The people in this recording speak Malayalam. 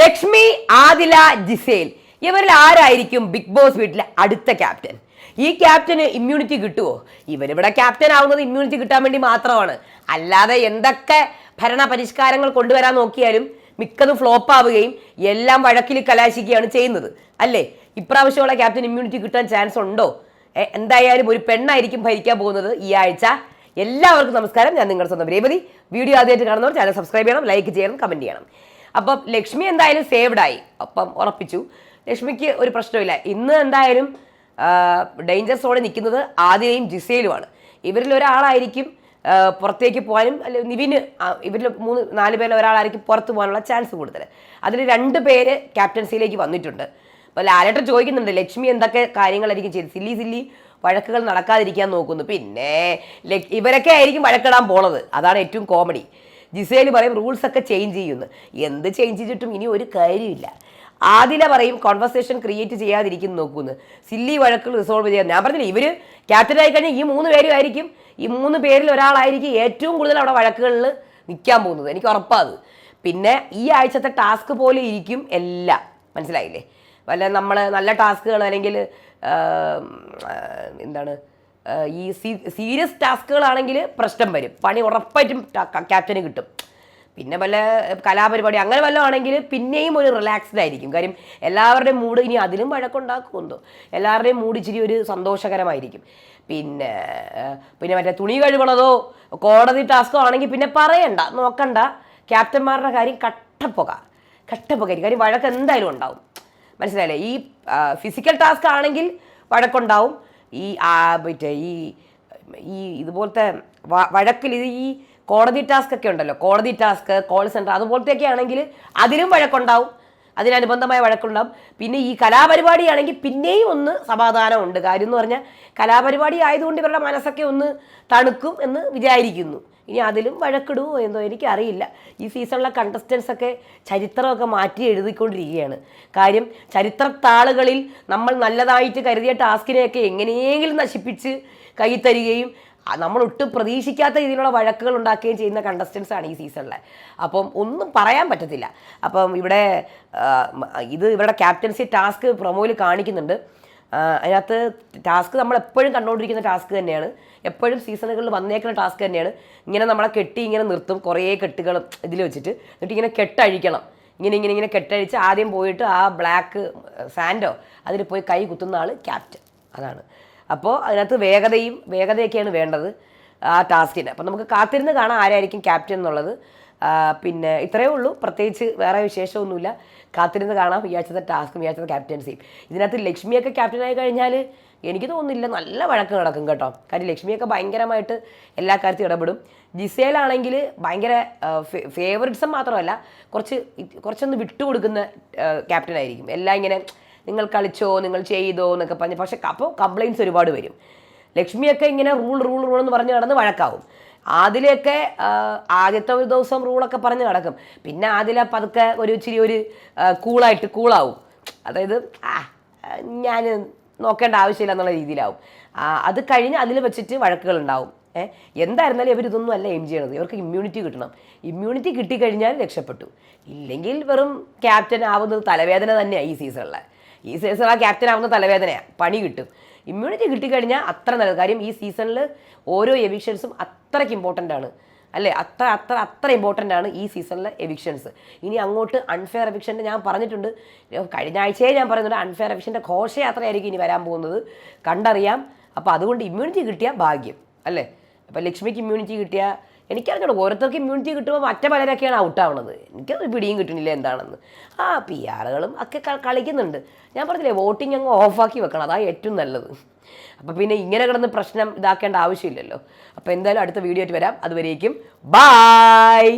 ലക്ഷ്മി ആദില ജിസേൽ. ഇവരിൽ ആരായിരിക്കും ബിഗ് ബോസ് വീട്ടിലെ അടുത്ത ക്യാപ്റ്റൻ? ഈ ക്യാപ്റ്റന് ഇമ്മ്യൂണിറ്റി കിട്ടുമോ ഇവരിവിടെ ക്യാപ്റ്റൻ ആവുന്നത് ഇമ്മ്യൂണിറ്റി കിട്ടാൻ വേണ്ടി മാത്രമാണ്. അല്ലാതെ എന്തൊക്കെ ഭരണ പരിഷ്കാരങ്ങൾ കൊണ്ടുവരാൻ നോക്കിയാലും മിക്കതും ഫ്ലോപ്പ് ആവുകയും എല്ലാം വഴക്കിൽ കലാശിക്കുകയാണ് ചെയ്യുന്നത്. അല്ലേ? ഇപ്രാവശ്യമുള്ള ക്യാപ്റ്റൻ ഇമ്മ്യൂണിറ്റി കിട്ടാൻ ചാൻസ് ഉണ്ടോ? എന്തായാലും ഒരു പെണ്ണായിരിക്കും ഭരിക്കാൻ പോകുന്നത് ഈ ആഴ്ച. എല്ലാവർക്കും നമസ്കാരം. ഞാൻ നിങ്ങളുടെ സ്വന്തം രേവതി. വീഡിയോ ആദ്യമായിട്ട് കാണുന്നവർ ചാനൽ സബ്സ്ക്രൈബ് ചെയ്യണം ലൈക്ക് ചെയ്യണം കമന്റ് ചെയ്യണം. അപ്പം ലക്ഷ്മി എന്തായാലും സേവ്ഡ് ആയി. അപ്പം ഉറപ്പിച്ചു. ലക്ഷ്മിക്ക് ഒരു പ്രശ്നമില്ല. ഇന്ന് എന്തായാലും ഡേഞ്ചർ സോണിൽ നിൽക്കുന്നത് ആദ്യയും ജിസയിലുമാണ് ഇവരിൽ ഒരാളായിരിക്കും പുറത്തേക്ക് പോകാനും അല്ലെ നിവിന് ഇവരിൽ മൂന്ന് നാല് പേരിൽ ഒരാളായിരിക്കും പുറത്ത് പോകാനുള്ള ചാൻസ് കൂടുതൽ. അതിൽ രണ്ട് പേര് ക്യാപ്റ്റൻസിയിലേക്ക് വന്നിട്ടുണ്ട്. അപ്പോൾ ലാലേട്ടൻ ചോദിക്കുന്നുണ്ട് ലക്ഷ്മി എന്തൊക്കെ കാര്യങ്ങളായിരിക്കും ചെയ്ത് സില്ലി സില്ലി വഴക്കുകൾ നടക്കാതിരിക്കാൻ നോക്കുന്നു. പിന്നെ ഇവരൊക്കെ ആയിരിക്കും വഴക്കിടാൻ പോണത്. അതാണ് ഏറ്റവും കോമഡി. ജിസേൽ പറയും റൂൾസ് ഒക്കെ ചേഞ്ച് ചെയ്യുന്നു. എന്ത് ചേഞ്ച് ചെയ്തിട്ടും ഇനി ഒരു കാര്യമില്ല. ആദില പറയും കോൺവെർസേഷൻ ക്രിയേറ്റ് ചെയ്യാതിരിക്കും നോക്കുന്നു. സില്ലി വഴക്കുകൾ റിസോൾവ് ചെയ്യാൻ. ഞാൻ പറഞ്ഞില്ല ഇവർ ക്യാപ്റ്റൻ ആയി കഴിഞ്ഞാൽ ഈ മൂന്ന് പേരും ആയിരിക്കും. ഈ മൂന്ന് പേരിൽ ഒരാളായിരിക്കും ഏറ്റവും കൂടുതൽ അവിടെ വഴക്കുകളിൽ നിൽക്കാൻ പോകുന്നത്. എനിക്ക് ഉറപ്പാത് പിന്നെ ഈ ആഴ്ചത്തെ ടാസ്ക് പോലെ ഇരിക്കും എല്ലാം. മനസ്സിലായില്ലേ? വല്ല നമ്മൾ നല്ല ടാസ്കുകൾ അല്ലെങ്കിൽ എന്താണ് ഈ സീരിയസ് ടാസ്കുകളാണെങ്കിൽ പ്രശ്നം വരും. പണി ഉറപ്പായിട്ടും ക്യാപ്റ്റന് കിട്ടും. പിന്നെ വല്ല കലാപരിപാടി അങ്ങനെ വല്ലതും ആണെങ്കിൽ പിന്നെയും ഒരു റിലാക്സ്ഡ് ആയിരിക്കും. കാര്യം എല്ലാവരുടെയും മൂഡ് ഇനി അതിലും വഴക്കുണ്ടാക്കുമെന്തോ. എല്ലാവരുടെയും മൂഡ് ഇച്ചിരി ഒരു സന്തോഷകരമായിരിക്കും. പിന്നെ പിന്നെ മറ്റേ തുണി കഴുകണതോ കോടതി ടാസ്കോ ആണെങ്കിൽ പിന്നെ പറയണ്ട നോക്കണ്ട. ക്യാപ്റ്റന്മാരുടെ കാര്യം കട്ടപ്പുക. കട്ടപ്പുകയായിരിക്കും. കാര്യം വഴക്ക് എന്തായാലും ഉണ്ടാവും. മനസ്സിലായില്ലേ? ഈ ഫിസിക്കൽ ടാസ്ക് ആണെങ്കിൽ വഴക്കുണ്ടാവും. ഈ മറ്റേ ഈ ഈ ഇതുപോലത്തെ വഴക്കിൽ ഇത് ഈ കോടതി ടാസ്ക് ഒക്കെ ഉണ്ടല്ലോ കോടതി ടാസ്ക് കോൾ സെന്റർ അതുപോലത്തെയൊക്കെ ആണെങ്കിൽ അതിലും വഴക്കുണ്ടാവും. അതിനനുബന്ധമായ വഴക്കുണ്ടാവും. പിന്നെ ഈ കലാപരിപാടിയാണെങ്കിൽ പിന്നെയും ഒന്ന് സമാധാനമുണ്ട്. കാര്യം എന്ന് പറഞ്ഞാൽ കലാപരിപാടി ആയതുകൊണ്ട് ഇവരുടെ മനസ്സൊക്കെ ഒന്ന് തണുക്കും എന്ന് വിചാരിക്കുന്നു. ഇനി അതിലും വഴക്കിടുമോ എന്തോ എനിക്കറിയില്ല. ഈ സീസണിലെ കണ്ടസ്റ്റൻസ് ഒക്കെ ചരിത്രമൊക്കെ മാറ്റി എഴുതിക്കൊണ്ടിരിക്കുകയാണ്. കാര്യം ചരിത്രത്താളുകളിൽ നമ്മൾ നല്ലതായിട്ട് കരുതിയ ടാസ്കിനെയൊക്കെ എങ്ങനെയെങ്കിലും നശിപ്പിച്ച് കൈ തരികയും ആ, നമ്മൾ ഒട്ടും പ്രതീക്ഷിക്കാത്ത രീതിയിലുള്ള വഴക്കുകൾ ഉണ്ടാക്കുകയും ചെയ്യുന്ന കണ്ടസ്റ്റൻസ് ആണ് ഈ സീസണിലെ അപ്പം ഒന്നും പറയാൻ പറ്റത്തില്ല. അപ്പം ഇവിടെ ഇത് ഇവരുടെ ക്യാപ്റ്റൻസി ടാസ്ക് പ്രൊമോയിൽ കാണിക്കുന്നുണ്ട്. അതിനകത്ത് ടാസ്ക് നമ്മൾ എപ്പോഴും കണ്ടുകൊണ്ടിരിക്കുന്ന ടാസ്ക് തന്നെയാണ്. എപ്പോഴും സീസണുകളിൽ വന്നേക്കുന്ന ടാസ്ക് തന്നെയാണ്. ഇങ്ങനെ നമ്മളെ കെട്ടി ഇങ്ങനെ നിർത്തും. കുറേ കെട്ടുകൾ ഇതിൽ വെച്ചിട്ട്. എന്നിട്ട് ഇങ്ങനെ കെട്ടഴിക്കണം. ഇങ്ങനെ ഇങ്ങനെ ഇങ്ങനെ കെട്ടഴിച്ച് ആദ്യം പോയിട്ട് ആ ബ്ലാക്ക് സാൻഡോ അതിൽ പോയി കൈ കുത്തുന്ന ആൾ ക്യാപ്റ്റൻ അതാണ്. അപ്പോൾ അതിനകത്ത് വേഗതയും വേഗതയൊക്കെയാണ് വേണ്ടത് ആ ടാസ്കിന്. അപ്പം നമുക്ക് കാത്തിരുന്ന് കാണാം ആരായിരിക്കും ക്യാപ്റ്റൻ എന്നുള്ളത്. പിന്നെ ഇത്രയേ ഉള്ളൂ. പ്രത്യേകിച്ച് വേറെ വിശേഷമൊന്നുമില്ല. കാത്തിരുന്ന് കാണാം. ഈ ആഴ്ചത്തെ ടാസ്കും ഈ ആഴ്ചത്തെ ക്യാപ്റ്റൻസിയും. ഇതിനകത്ത് ലക്ഷ്മിയൊക്കെ ക്യാപ്റ്റനായി കഴിഞ്ഞാൽ എനിക്ക് തോന്നുന്നില്ല നല്ല വഴക്ക് നടക്കും കേട്ടോ. കാര്യം ലക്ഷ്മിയൊക്കെ ഭയങ്കരമായിട്ട് എല്ലാ കാര്യത്തിലും ഇടപെടും. ജിസേലാണെങ്കിൽ ഭയങ്കര ഫേവറിറ്റ്സം മാത്രമല്ല കുറച്ച് കുറച്ചൊന്ന് വിട്ടുകൊടുക്കുന്ന ക്യാപ്റ്റനായിരിക്കും. എല്ലാം ഇങ്ങനെ നിങ്ങൾ കളിച്ചോ നിങ്ങൾ ചെയ്തോ എന്നൊക്കെ പറഞ്ഞ്. പക്ഷെ അപ്പോൾ കംപ്ലയിൻസ് ഒരുപാട് വരും. ലക്ഷ്മിയൊക്കെ ഇങ്ങനെ റൂൾ റൂൾ റൂൾ എന്ന് പറഞ്ഞ് നടന്ന് വഴക്കാവും. ആദിലൊക്കെ ആദ്യത്തെ ഒരു ദിവസം റൂളൊക്കെ പറഞ്ഞ് നടക്കും. പിന്നെ ആദില പതുക്കെ ഒരു ഇച്ചിരി ഒരു കൂളായിട്ട് കൂളാവും അതായത് ആ ഞാൻ നോക്കേണ്ട ആവശ്യമില്ല എന്നുള്ള രീതിയിലാവും. അത് കഴിഞ്ഞ് അതിൽ വെച്ചിട്ട് വഴക്കുകൾ ഉണ്ടാവും. എന്തായിരുന്നാലും ഇവർ ഇതൊന്നും അല്ല എയിം ചെയ്യണത്. ഇവർക്ക് ഇമ്മ്യൂണിറ്റി കിട്ടണം. ഇമ്മ്യൂണിറ്റി കിട്ടിക്കഴിഞ്ഞാൽ രക്ഷപ്പെട്ടു. ഇല്ലെങ്കിൽ വെറും ക്യാപ്റ്റൻ ആവുന്നത് തലവേദന തന്നെയാണ് ഈ സീസണിലെ ഈ സീസണിൽ ആ ക്യാപ്റ്റൻ ആവുന്ന തലവേദനയാണ് പണി കിട്ടും. ഇമ്മ്യൂണിറ്റി കിട്ടിക്കഴിഞ്ഞാൽ അത്ര നല്ലത്. കാര്യം ഈ സീസണിൽ ഓരോ എവിക്ഷൻസും അത്രയ്ക്ക് ഇമ്പോർട്ടന്റ് ആണ്. അല്ലേ? അത്ര അത്ര അത്ര ഇമ്പോർട്ടന്റ് ആണ് ഈ സീസണിലെ എവിക്ഷൻസ് ഇനി അങ്ങോട്ട് അൺഫെയർ എവിക്ഷന്റെ ഞാൻ പറഞ്ഞിട്ടുണ്ട്. കഴിഞ്ഞ ആഴ്ചയെ ഞാൻ പറയുന്നുണ്ട് അൺഫെയർ എവിക്ഷന്റെ ഘോഷയാത്രയായിരിക്കും ഇനി വരാൻ പോകുന്നത്. കണ്ടറിയാം. അപ്പോൾ അതുകൊണ്ട് ഇമ്മ്യൂണിറ്റി കിട്ടിയ ഭാഗ്യം. അല്ലേ? അപ്പോൾ ലക്ഷ്മിക്ക് ഇമ്മ്യൂണിറ്റി കിട്ടിയ എനിക്കറിഞ്ഞോളൂ ഓരോരുത്തർക്ക് ഇമ്മ്യൂണിറ്റി കിട്ടുമ്പോൾ മറ്റേ പലരൊക്കെയാണ് ഔട്ടാവണത് എനിക്കത് പിടിയും കിട്ടുന്നില്ല എന്താണെന്ന്. ആ പി ആറുകളും ഒക്കെ കളിക്കുന്നുണ്ട്. ഞാൻ പറഞ്ഞില്ലേ വോട്ടിംഗ് അങ്ങ് ഓഫാക്കി വെക്കണം. അതാണ് ഏറ്റവും നല്ലത്. അപ്പോൾ പിന്നെ ഇങ്ങനെ കിടന്ന് പ്രശ്നം ഇതാക്കേണ്ട ആവശ്യമില്ലല്ലോ. അപ്പോൾ എന്തായാലും അടുത്ത വീഡിയോ ആയിട്ട് വരാം. അതുവരേക്കും ബായ്